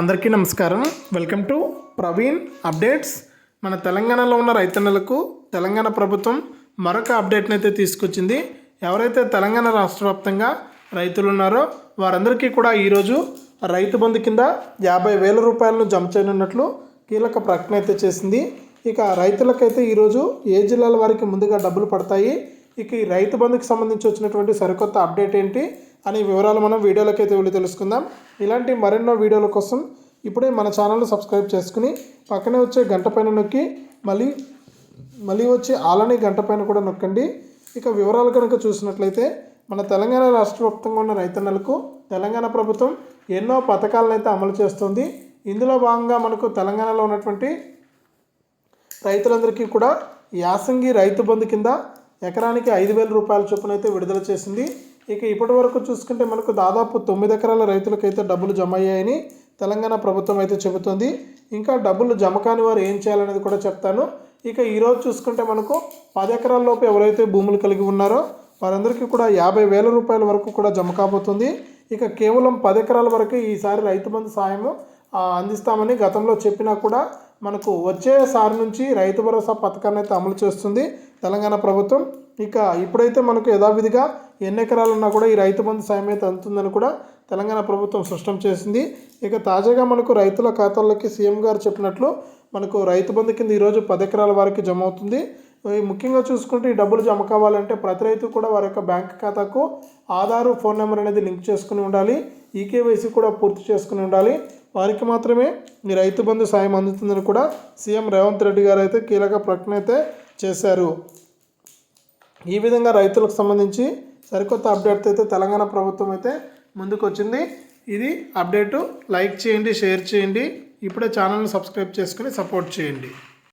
అందరికీ నమస్కారం. Welcome to Praveen updates మన తెలంగాణలో ఉన్న రైతన్నలకు తెలంగాణ ప్రభుత్వం మరొక అప్డేట్ని అయితే తీసుకొచ్చింది. ఎవరైతే తెలంగాణ రాష్ట్ర వ్యాప్తంగా రైతులు ఉన్నారో వారందరికీ కూడా ఈరోజు రైతు బంధు కింద యాభై వేల రూపాయలను జమ చేయనున్నట్లు కీలక ప్రకటన అయితే చేసింది. ఇక రైతులకైతే ఈరోజు ఏ జిల్లాల వారికి ముందుగా డబ్బులు పడతాయి? ఇక ఈ రైతు బంధుకి సంబంధించి వచ్చినటువంటి సరికొత్త అప్డేట్ ఏంటి? అనే వివరాలు మనం వీడియోలకైతే వెళ్ళి తెలుసుకుందాం. ఇలాంటి మరెన్నో వీడియోల కోసం ఇప్పుడే మన ఛానల్ని సబ్స్క్రైబ్ చేసుకుని పక్కనే వచ్చే గంట పైన నొక్కి మళ్ళీ మళ్ళీ వచ్చే ఆలని గంట పైన కూడా నొక్కండి. ఇక వివరాలు కనుక చూసినట్లయితే మన తెలంగాణ రాష్ట్ర వ్యాప్తంగా ఉన్న రైతన్నలకు తెలంగాణ ప్రభుత్వం ఎన్నో పథకాలను అయితే అమలు చేస్తుంది. ఇందులో భాగంగా మనకు తెలంగాణలో ఉన్నటువంటి రైతులందరికీ కూడా యాసంగి రైతు బంధు కింద ఎకరానికి ఐదు వేల రూపాయల చొప్పున అయితే విడుదల చేసింది. ఇక ఇప్పటి వరకు చూసుకుంటే మనకు దాదాపు తొమ్మిది ఎకరాల రైతులకైతే డబ్బులు జమ అయ్యాయని తెలంగాణ ప్రభుత్వం అయితే చెబుతుంది. ఇంకా డబ్బులు జమ కాని వారు ఏం చేయాలనేది కూడా చెప్తాను. ఇక ఈరోజు చూసుకుంటే మనకు పది ఎకరాలలోపు ఎవరైతే భూములు కలిగి ఉన్నారో వారందరికీ కూడా యాభై వేల రూపాయల వరకు కూడా జమ కాబోతుంది. ఇక కేవలం పది ఎకరాల వరకు ఈసారి రైతు బంధు సాయము అందిస్తామని గతంలో చెప్పినా కూడా మనకు వచ్చేసారి నుంచి రైతు భరోసా పథకాన్ని అయితే అమలు చేస్తుంది తెలంగాణ ప్రభుత్వం. ఇక ఇప్పుడైతే మనకు యథావిధిగా ఎన్ని ఎకరాలున్నా కూడా ఈ రైతు బంధు సాయం అయితే అందుతుందని కూడా తెలంగాణ ప్రభుత్వం స్పష్టం చేసింది. ఇక తాజాగా మనకు రైతుల ఖాతాల్లోకి సీఎం గారు చెప్పినట్లు మనకు రైతు బంధు కింద ఈరోజు పది ఎకరాల వారికి జమ అవుతుంది. ముఖ్యంగా చూసుకుంటే ఈ డబ్బులు జమ కావాలంటే ప్రతి రైతు కూడా వారి యొక్క బ్యాంక్ ఖాతాకు ఆధారు ఫోన్ నెంబర్ అనేది లింక్ చేసుకుని ఉండాలి. ఈకేవైసీ కూడా పూర్తి చేసుకుని ఉండాలి. వారికి మాత్రమే ఈ రైతు బంధు సాయం అందుతుందని కూడా సీఎం రేవంత్ రెడ్డి గారు అయితే కీలక ప్రకటన అయితే చేశారు. ఈ విధంగా రైతులకు సంబంధించి సరికొత్త అప్డేట్ అయితే తెలంగాణ ప్రభుత్వం అయితే ముందుకు వచ్చింది ఇది అప్డేటు లైక్ చేయండి షేర్ చేయండి. ఇప్పుడే ఛానల్ని సబ్స్క్రైబ్ చేసుకుని సపోర్ట్ చేయండి.